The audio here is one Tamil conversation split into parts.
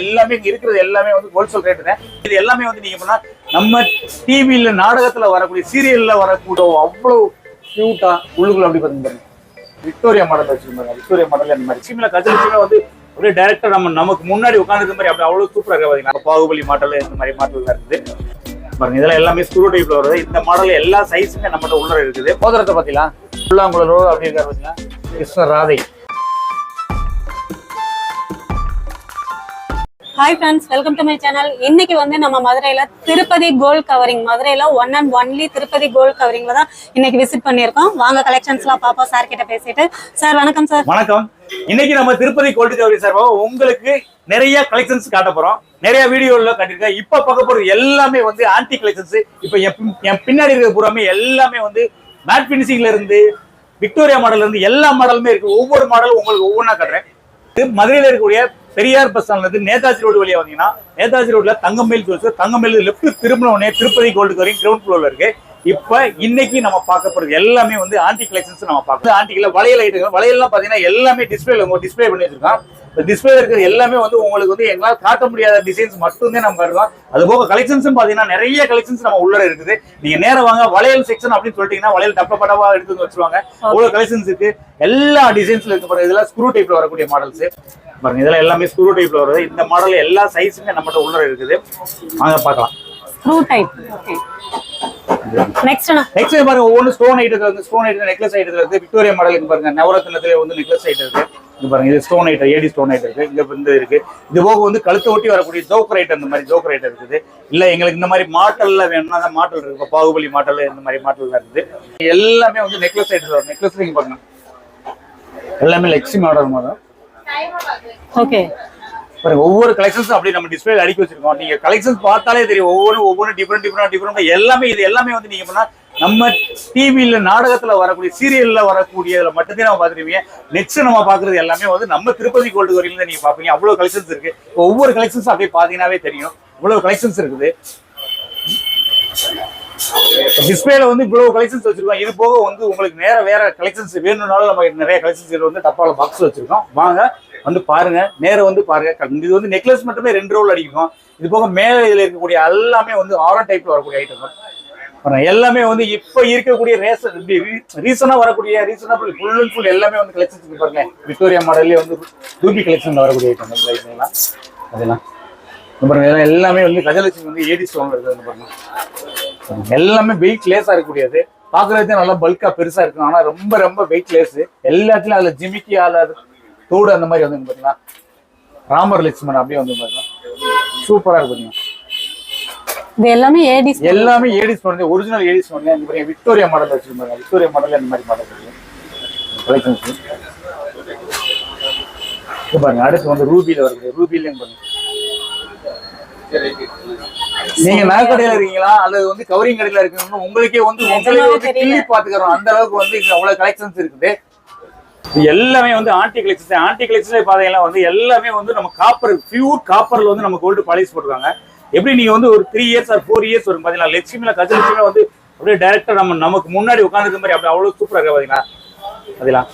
எல்லாமே இங்க இருக்கிறது எல்லாமே வந்து ஹோல்சேல் ரேட்டு தான் இது எல்லாமே வந்து நீங்க பண்ணா நம்ம டிவியில நாடகத்துல வரக்கூடிய சீரியல்ல வரக்கூடிய அவ்வளவு கியூட்டா உள்ளுக்குள்ள அப்படி பாருங்க விக்டோரியா மாடல் வச்சிருந்தாங்க விக்டோரியா மாடல் அந்த மாதிரி. சீமில கஜலட்சுமி வந்து அப்படியே டைரக்டா நம்ம நமக்கு முன்னாடி உட்காந்துருக்க மாதிரி அப்படி அவ்வளவு சூப்பரா இருக்கு பாத்தீங்கன்னா பாகுபலி மாடல் இந்த மாதிரி மாடல் இருக்குது. பாருங்க இதெல்லாம் எல்லாமே ஸ்க்ரூ டைப்ல வருது. இந்த மாடல் எல்லா சைஸுமே நம்மகிட்ட உள்ள இருக்குது. போதரத்தை பாத்தீங்களா? புல்லாங்குழலோ அப்படி இருக்காரு பாத்தீங்கன்னா Krishna Radhai. Hi friends welcome to my channel இன்னைக்கு வந்து நம்ம மதுரையில திருப்பதி கோல்ட் கவரிங் மதுரையில one and only Tirupati gold கவரிங்ல தான் இன்னைக்கு விசிட் பண்ணியிருக்கோம். வாங்க கலெக்ஷன்ஸ்லாம் பார்ப்போம் சார் கிட்ட பேசிட்டு. சார் வணக்கம் சார் வணக்கம். இன்னைக்கு நம்ம திருப்பதி கோல்டு கவரி சார் உங்களுக்கு நிறைய கலெக்ஷன்ஸ் காட்ட போறோம். நிறைய வீடியோல காட்டியிருக்கேன். இப்ப பார்க்க போறது எல்லாமே வந்து ஆன்டி கலெக்ஷன்ஸ் இப்ப என் என் பின்னாடி இருக்கிற பூராமே எல்லாமே வந்து மேட் பினிஷிங்ல இருந்து விக்டோரியா மாடல்ல இருந்து எல்லா மாடலுமே இருக்கு. ஒவ்வொரு மாடலும் உங்களுக்கு ஒவ்வொன்றா காட்டுறேன். மதுரையில் இருக்கக்கூடிய பெரியார் பஸ் ஸ்டாண்ட்ல நேதாஜி ரோடு வழியா வந்தீங்கன்னா நேதாஜி ரோட்ல தங்கமேல் ஜுவல்ஸ் தங்கமேல் லெஃப்ட் திரும்பின உடனே திருப்பதி கோல்டு கவரிங் கிரவுண்ட் ஃப்ளோர்ல இருக்கு. இப்ப இன்னைக்கு நம்ம பார்க்கப்படுது எல்லாமே வந்து ஆன்டி கலெக்ஷன்ஸ் நம்ம பார்க்கணும் ஆன்டிக்ல வளையல் ஐட்டம் வளையல்லாம் பாத்தீங்கன்னா எல்லாமே டிஸ்பிளேல உங்க டிஸ்பிளே பண்ணி வச்சிருக்கோம். டிஸ்பிளே இருக்கிற எல்லாமே வந்து உங்களுக்கு வந்து எங்களால் காட்ட முடியாத டிசைன்ஸ் மட்டும்தான் நம்ம வருவோம் அது போக கலெக்ஷன்ஸும் பாத்தீங்கன்னா நிறைய கலெக்ஷன்ஸ் நம்ம உள்ள இருக்குது. நீங்க நேரம் வாங்க வளையல் செக்ஷன் அப்படின்னு சொல்லிட்டீங்கன்னா வளையல் டப்ப படவா எடுத்து வச்சுருவாங்க. வச்சிருவாங்க கலெக்ஷன்ஸ் இருக்கு. எல்லா டிசைன்ஸ்ல இருக்கு பாருங்க. இதெல்லாம் ஸ்க்ரூ டைப்ல வரக்கூடிய மாடல்ஸ் பாருங்க இதெல்லாம் எல்லாமே ஸ்க்ரூ டைப்ல வருது. இந்த மாடல் எல்லா சைஸுமே நம்மகிட்ட உள்ள இருக்குது. வாங்க பார்க்கலாம். Screw type okay next next பாருங்க ஒவ்வொரு ஸ்டோன் ஐட்டத்துல இருந்து ஸ்டோன் ஐட்டம் நெக்லஸ் ஐட்டத்துல இருக்கு விக்டோரியா மாடலுக்கு பாருங்க. நவரத்னத்திலே வந்து நெக்லஸ் ஐட்டம் இருக்கு. இது பாருங்க இது stone item AD stone item இருக்கு. இங்க வந்து இருக்கு. இது போக வந்து கழுத்தை ஒட்டி வரக்கூடிய ஜோக்கர் ஐட்டம் இந்த மாதிரி ஜோக்கர் ஐட்டம் இருக்குது. இல்ல எங்களுக்கு இந்த மாதிரி மாட்டல்ல வேணும்னா அந்த மாட்டல் இருக்கு. இப்ப பாகுபலி மாட்டல் இந்த மாதிரி மாட்டல் இருக்குது. எல்லாமே வந்து நெக்லஸ் வரும். நெக்லஸ் நீங்க பாருங்க. எல்லாமே லெக்ஸி மாடல் மாதிரி ஓகே பாருங்க ஒவ்வொரு கலெக்ஷன்ஸும் அப்படி நம்ம டிஸ்பிளே அடிக்க வச்சிருக்கோம். நீங்க கலெக்ஷன்ஸ் பார்த்தாலே தெரியும் ஒவ்வொரு ஒவ்வொரு டிஃப்ரெண்ட் டிஃப்ரெண்ட் டிஃப்ரெண்ட் எல்லாமே இது எல்லாமே வந்து நீங்க பண்ணா நம்ம டிவியில நாடகத்துல வரக்கூடிய சீரியல்ல வரக்கூடியதுல மட்டுமே நம்ம பாத்துருவீங்க நெக்ஸ்ட் நம்ம பாக்குறது எல்லாமே வந்து நம்ம திருப்பதி கோல்டு வரையில தான் நீங்க பாப்பீங்க அவ்வளவு கலெக்ஷன்ஸ் இருக்கு. ஒவ்வொரு கலெக்ஷன்ஸ் அப்படியே பாத்தீங்கன்னாவே தெரியும். இவ்வளவு கலெக்ஷன்ஸ் இருக்குது. டிஸ்பிளேல வந்து இவ்வளவு கலெக்ஷன்ஸ் வச்சிருக்கோம். இது போக வந்து உங்களுக்கு நேர வேற கலெக்ஷன்ஸ் வேணும்னாலும் நம்ம நிறைய கலெக்ஷன்ஸ் வந்து டப்பால பாக்ஸ் வச்சிருக்கோம். வாங்க வந்து பாருங்க நேரம் வந்து பாருங்க இது வந்து நெக்லஸ் மட்டுமே ரெண்டு ரோல் அடிக்கும். இது போக மேல இதுல இருக்கக்கூடிய எல்லாமே வந்து ஆரம் டைப்ல வரக்கூடிய ஐட்டம் எல்லாமே வந்து இப்ப இருக்கக்கூடிய ரேசன் ரீசனா வரக்கூடிய ரீசனபிள் ஃபுல் அண்ட் ஃபுல் எல்லாமே வந்து கலெக்ஷன்ஸ் பாருங்க. விக்டோரியா மாடல்லே வந்து டூபி கலெக்ஷன்ல வரக்கூடிய ஐட்டம் அதெல்லாம். அதெல்லாம் பாருங்க எல்லாமே வந்து கஜலட்சுமி வந்து ஏடி ஸ்டோன்ல இருக்குது பாருங்க. எல்லாமே வெயிட் லேஸா இருக்கக்கூடியது. பாக்குறதுக்கு நல்லா பல்கா பெருசா இருக்கும். ஆனா ரொம்ப ரொம்ப வெயிட் லேஸ் எல்லாத்துலயும் அதுல ஜிமிக்கி ஆளாது தோடு அந்த மாதிரி வந்து பாத்தீங்களா? ராமர் லட்சுமணன் அப்படியே வந்து பாத்தீங்கன்னா சூப்பரா இருக்கு பாத்தீங்கன்னா இது எல்லாமே ஏடி எல்லாமே ஏடிஸ் பண்ணது ஒரிஜினல் ஏடிஸ் பண்ணல இந்த பாருங்க விக்டோரியா மாடல் வச்சிருப்பாங்க. விக்டோரியா மாடல் இந்த மாதிரி மாடல் கலெக்ஷன்ஸ் இது பாருங்க அடுத்து வந்து ரூபியில வருது. ரூபிலையும் பாருங்க. நீங்க நகைக்கடையில இருக்கீங்களா? அல்லது வந்து கவரிங் கடையில இருக்கீங்க உங்களுக்கே வந்து உங்களுக்கே வந்து. கிள்ளி பாத்துக்கிறோம் அந்த அளவுக்கு வந்து இங்க அவ்வளவு கலெக்ஷன்ஸ் இருக்குது. எல்லாமே வந்து ஆன்டி கலெக்ஷன் ஆன்டி கலெக்ஷன் பாதையெல்லாம் வந்து எல்லாமே வந்து நம்ம காப்பர் பியூர் காப்பர்ல வந்து நம்ம கோல்டு பாலிஷ் போட்டுருக்காங்க. எப்படி நீங்க வந்து ஒரு three years or four years வரும் பாத்தீங்களா லட்சுமியில கஜலட்சுமியில வந்து அப்படியே டைரக்டா நம்ம நமக்கு முன்னாடி உட்காந்துருக்க மாதிரி அப்படி அவ்வளவு சூப்பரா இருக்கு பாத்தீங்களா? அதெல்லாம்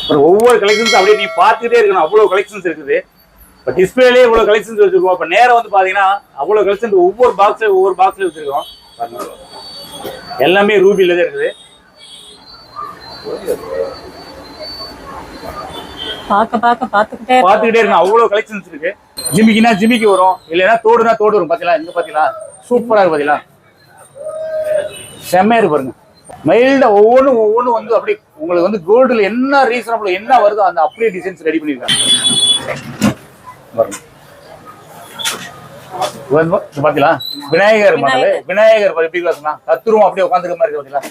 அப்புறம் ஒவ்வொரு கலெக்ஷன்ஸ் அப்படியே நீ பார்த்துட்டே இருக்கணும். அவ்வளவு கலெக்ஷன்ஸ் இருக்குது. இப்போ டிஸ்பிளேலே இவ்வளோ கலெக்ஷன்ஸ் வச்சுருக்கோம். இப்போ நேரம் வந்து பார்த்தீங்கன்னா அவ்வளோ கலெக்ஷன் ஒவ்வொரு பாக்ஸில் ஒவ்வொரு பாக்ஸில் வச்சிருக்கோம். எல்லாமே ரூபியில் தான் இருக்குது. பார்க்க பார்க்க பார்த்துக்கிட்டே இருக்கோம். பார்த்துக்கிட்டே இருக்கணும் அவ்வளவு கலெக்ஷன்ஸ் இருக்கு. ஜிமிக்கினா ஜிமிக்கி வரும். இல்லைன்னா தோடுனா தோடு வரும். பாத்தீங்களா? இங்க பாத்தீங்களா? சூப்பரா இருக்கு பாத்தீங்களா? செம்மையா இருக்கு பாருங்க. மைல்டா ஒவ்வொன்றும் ஒவ்வொன்றும் வந்து அப்படி உங்களுக்கு வந்து கோல்டுல என்ன ரீசனபிள் என்ன வருதோ அந்த அப்படியே டிசைன்ஸ் ரெடி பாருங்க. இது பாத்தீங்களா? விநாயகர் மாடல். விநாயகர். எப்படி கிளாஸ்னா கத்துரும் அப்படியே உட்காந்துக்க மாதிரி இருக்கு பாத்தீங்களா?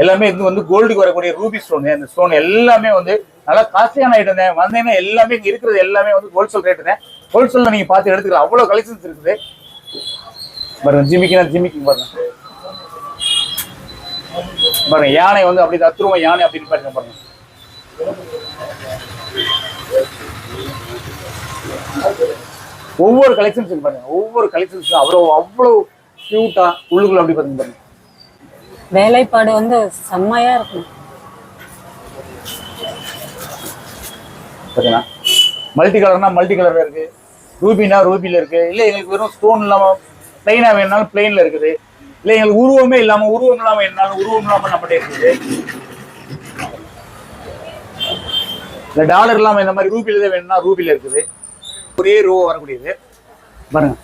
எல்லாமே இது வந்து கோல்டுக்கு வரக்கூடிய ரூபி ஸ்டோனு அந்த ஸ்டோன் எல்லாமே வந்து நல்லா காஸ்ட்லியான ஐட்டம் தான். வந்தீங்கன்னா எல்லாமே இங்கே இருக்கிறது எல்லாமே வந்து ஹோல்சேல் ரேட்டு தான். ஹோல்சேலில் நீங்கள் பார்த்து எடுத்துக்கலாம். அவ்வளோ கலெக்ஷன்ஸ் இருக்குது. பாருங்க ஜிமிக்கினா ஜிமிக்கி பாருங்க. பாருங்க யானை வந்து அப்படி தத்துருவ யானை அப்படின்னு பாருங்க பாருங்க. ஒவ்வொரு கலெக்ஷன்ஸ் பாருங்க. ஒவ்வொரு கலெக்ஷன்ஸ் அவ்வளோ அவ்வளோ கியூட்டா உள்ளுக்குள்ள அப்படி பாருங்க பாருங்க. வேலைப்பாடு வந்து செம்மையா இருக்கும். ஓகேண்ணா மல்டி கலர்னா மல்டி கலர்ல இருக்கு. ரூபினா ரூபில இருக்கு. இல்லை எங்களுக்கு வெறும் ஸ்டோன் இல்லாமல் பிளைனாக வேணுனாலும் பிளைன்ல இருக்குது. இல்லை எங்களுக்கு உருவமே இல்லாமல் உருவம் இல்லாமல் என்னாலும் உருவம் இல்லாமல் நம்மகிட்ட இருக்குது. இல்லை டாலர் இல்லாமல் இந்த மாதிரி ரூபில தான் வேணும்னா ரூபில இருக்குது. ஒரே ரூபா வரக்கூடியது. பாருங்க.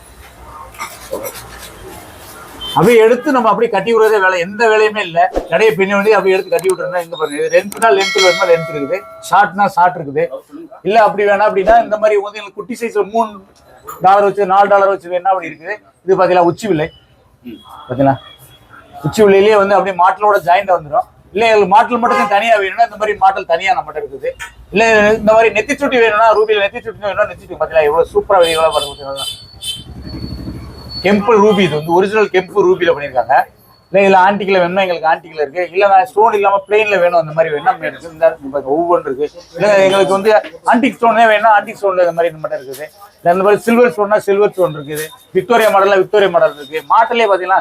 அப்படியே எடுத்து நம்ம அப்படியே கட்டி விடுறதே வேலை. எந்த வேலையுமே இல்லை. நிறைய பின்னாடி அப்படியே எடுத்து கட்டி விட்டுருந்தா எங்க பாருங்க லென்த்னா லென்த் வேணுமா? லென்த் இருக்குது. ஷார்ட்னா ஷார்ட் இருக்குது. இல்ல அப்படி வேணாம் அப்படின்னா இந்த மாதிரி வந்து எங்களுக்கு குட்டி சைஸ்ல மூணு டாலர் வச்சு நாலு டாலர் வச்சு வேணா அப்படி இருக்குது. இது பாத்தீங்களா? உச்சி விலை பாத்தீங்களா? உச்சி விலையிலேயே வந்து அப்படியே மாட்டலோட ஜாயிண்ட் வந்துடும் இல்ல எங்களுக்கு மாட்டல் மட்டும் தனியா வேணும்னா இந்த மாதிரி மாட்டல் தனியா நம்மகிட்ட இருக்குது. இல்ல இந்த மாதிரி நெத்தி சுட்டி வேணும்னா ரூபியில நெத்தி சுட்டி வேணும்னா நெத்தி சுட்டி எவ்வளோ எவ்வளவு சூப்பரா வெளியே பாருங்க கெம்பு ரூபி இது வந்து ஒரிஜினல் கெம்பு ரூபியில் பண்ணியிருக்காங்க. இல்லை இதில் ஆன்டிக்கில் வேணும்னா எங்களுக்கு ஆன்டிக்கில் இருக்குது இல்லை நான் ஸ்டோன் இல்லாமல் பிளெயினில் வேணும். அந்த மாதிரி வேணும்? நம்ம இந்த ஒவ்வொன்று இருக்குது இல்லை எங்களுக்கு வந்து ஆன்டிக் ஸ்டோனே வேணும் ஆன்டிக் ஸ்டோனில் இந்த மாதிரி இந்த நம்மகிட்ட இருக்குது. இல்லை இந்த மாதிரி சில்வர் ஸ்டோன்னா சில்வர் ஸ்டோன் இருக்குது. விக்டோரியா மாடலில் விக்டோரியா மாடல் இருக்குது மாடலே பார்த்தீங்கன்னா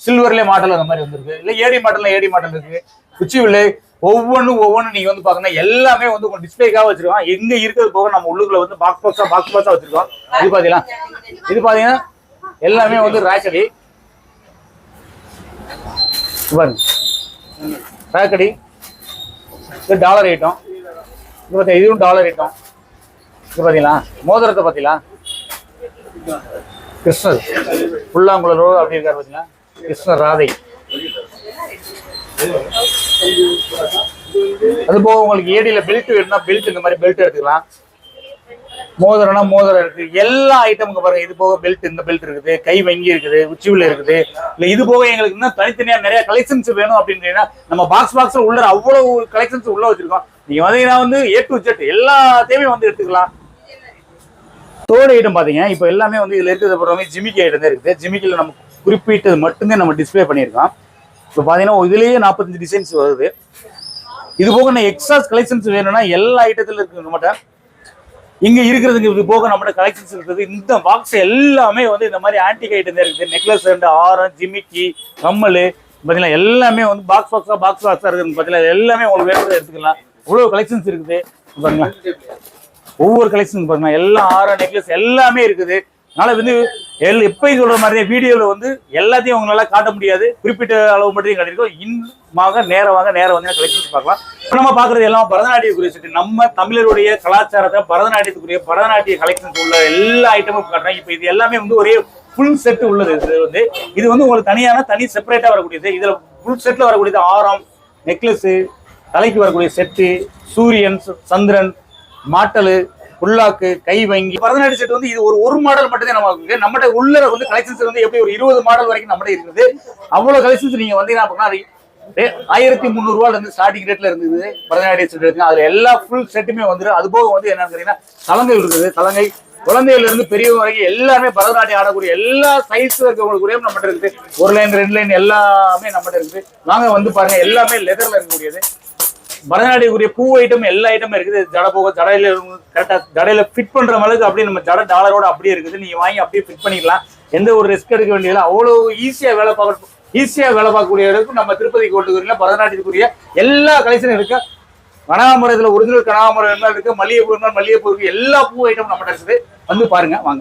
சில்வர்லேயே மாடல் அந்த மாதிரி வந்திருக்கு. இல்லை ஏடி மாடலில் ஏடி மாடல் இருக்குது உச்சி வில்லை ஒவ்வொன்றும் ஒவ்வொன்றும் நீங்கள் வந்து பார்த்தீங்கன்னா எல்லாமே வந்து உங்கள் டிஸ்பிளேக்காக வச்சுருக்கோம். எங்கே இருக்கிறது போக நம்ம உள்ளுக்குள்ள வந்து பாக்ஸ் பாக்ஸாக பாக்ஸ் பாக்ஸாக வச்சுருக்கோம். இது பார்த்தீங்கன்னா இது பார்த்தீங்கன்னா எல்லாமே வந்து ராக்கடி. பாருங்க ராக்கடி. இது டாலர் ஐட்டம் இது பார்த்தா இதுவும் டாலர் ஐட்டம் இது பார்த்தீங்களா மோதிரத்தை பார்த்தீங்களா கிருஷ்ணர். புல்லாங்குழலோ அப்படி இருக்காரு பார்த்தீங்களா கிருஷ்ணர் ராதை. அது போக உங்களுக்கு ஏடியில் பெல்ட் வேணும்னா பெல்ட் இந்த மாதிரி பெல்ட் எடுத்துக்கலாம். மோதிரம்னா மோதிரம் இருக்கு. எல்லா ஐட்டமும் பாருங்க இது போக பெல்ட் இந்த பெல்ட் இருக்குது. கை வங்கி இருக்குது உச்சிவில் இருக்குது. இல்ல இது போக எங்களுக்கு இன்னும் தனித்தனியா நிறைய கலெக்ஷன்ஸ் வேணும் அப்படின்றீங்கன்னா நம்ம பாக்ஸ் பாக்ஸ்ல உள்ள அவ்வளவு கலெக்ஷன்ஸ் உள்ள வச்சிருக்கோம். நீங்க வந்தீங்கன்னா வந்து ஏ டு ஜெட் எல்லாத்தையுமே வந்து எடுத்துக்கலாம். தோடு ஐட்டம் பாத்தீங்க இப்போ எல்லாமே வந்து இதுல இருக்கிறது பொறுத்தவரை ஜிமிக்கி ஐட்டம் தான் இருக்குது. ஜிமிக்கில நம்ம குறிப்பிட்டது மட்டும்தான் நம்ம டிஸ்ப்ளே பண்ணியிருக்கோம். இப்போ பார்த்தீங்கன்னா இதுலேயே நாற்பத்தஞ்சு டிசைன்ஸ் வருது. இது போக நான் எக்ஸ்ட்ரா கலெக்ஷன்ஸ் வேணும்னா எல்லா ஐட்டத்துல இருக்கு நம்மகிட்ட. இங்க இருக்கிறதுங்க இது போக நம்மகிட்ட கலெக்ஷன்ஸ் இருக்குது. இந்த பாக்ஸ் எல்லாமே வந்து இந்த மாதிரி ஆன்டிக் ஐட்டம் தான் இருக்குது. நெக்லஸ் ரெண்டு ஆரம் ஜிமிக்கி கம்மல் பார்த்தீங்களா எல்லாமே வந்து பாக்ஸ் பாக்ஸா பாக்ஸ் பாக்ஸா இருக்குது பார்த்தீங்களா எல்லாமே உங்களுக்கு வேணும்னு எடுத்துக்கலாம். இவ்வளவு கலெக்ஷன்ஸ் இருக்குது. பாருங்களா ஒவ்வொரு கலெக்ஷன் பாருங்க. எல்லா ஆரம் நெக்லஸ் எல்லாமே இருக்குது. அதனால வந்து எல் எப்பயும் சொல்ற மாதிரி வீடியோல வந்து எல்லாத்தையும் உங்களால காட்ட முடியாது. குறிப்பிட்ட அளவு மட்டும் காட்டியிருக்கோம். இன்னமாக நேரமாக நேரம் வந்து கலெக்ஷன்ஸ் பார்க்கலாம். இப்போ நம்ம பாக்குறது எல்லாம் பரதநாட்டியக்குரிய செட்டு நம்ம தமிழருடைய கலாச்சாரத்தை பரதநாட்டியத்துக்குரிய பரதநாட்டிய கலெக்ஷன்ஸ் உள்ள எல்லா ஐட்டமும் காட்டுறோம் இப்போ இது எல்லாமே வந்து ஒரே ஃபுல் செட் உள்ளது. இது வந்து இது வந்து உங்களுக்கு தனியான தனி செப்பரேட்டா வரக்கூடியது. இதுல ஃபுல் செட்ல வரக்கூடியது ஆரம் நெக்லஸ் தலைக்கு வரக்கூடிய செட்டு சூரியன் சந்திரன் மாட்டலு புல்லாக்கு கை வங்கி. பரதநாட்டிய செட் வந்து இது ஒரு ஒரு மாடல் மட்டும்தான் நம்ம இருக்கு நம்மகிட்ட உள்ள வந்து கலெக்ஷன்ஸ் வந்து எப்படி ஒரு இருபது மாடல் வரைக்கும் நம்மகிட்ட இருக்குது அவ்வளவு கலெக்ஷன்ஸ் நீங்க வந்தீங்கன்னா அப்படின்னா ஆயிரத்தி முந்நூறு இருந்து ஸ்டார்டிங் ரேட்ல இருந்தது. பரதநாட்டிய செட் இருக்கு அதுல எல்லா ஃபுல் செட்டுமே வந்துடும் அது போக வந்து என்னன்னு கேட்டீங்கன்னா தலங்கை இருக்குது. தலங்கை குழந்தையில இருந்து பெரியவங்க வரைக்கும் எல்லாமே பரதநாட்டியம் ஆடக்கூடிய எல்லா சைஸ் இருக்கவங்களுக்குரிய நம்மகிட்ட இருக்குது. ஒரு லைன் ரெண்டு லைன் எல்லாமே நம்மகிட்ட இருக்குது. வாங்க வந்து பாருங்க எல்லாமே லெதர்ல இருக்கக்கூடியது. பரதநாட்டியக்குரிய பூ ஐட்டம் எல்லா ஐட்டமும் இருக்குது. ஜட போக ஜடையில கரெக்டாக ஜடையில ஃபிட் பண்ற அளவுக்கு அப்படியே நம்ம ஜட டாலரோட அப்படியே இருக்குது. நீங்க வாங்கி அப்படியே ஃபிட் பண்ணிக்கலாம். எந்த ஒரு ரிஸ்க் எடுக்க வேண்டியதில்லை. அவ்வளவு ஈஸியா வேலை பார்க்க ஈஸியா வேலை பார்க்கக்கூடிய அளவுக்கு நம்ம திருப்பதி கோட்டுக்குரிய பரதநாட்டியத்துக்குரிய எல்லா கலெக்ஷனும் இருக்கு. கனகாமரத்தில் ஒரிஜினல் கனகாமரம் என்ன இருக்கு. மல்லிகைப்பூ இருந்தால் மல்லிகைப்பூ இருக்கு. எல்லா பூ ஐட்டமும் நம்ம இருக்குது. வந்து பாருங்க வாங்க.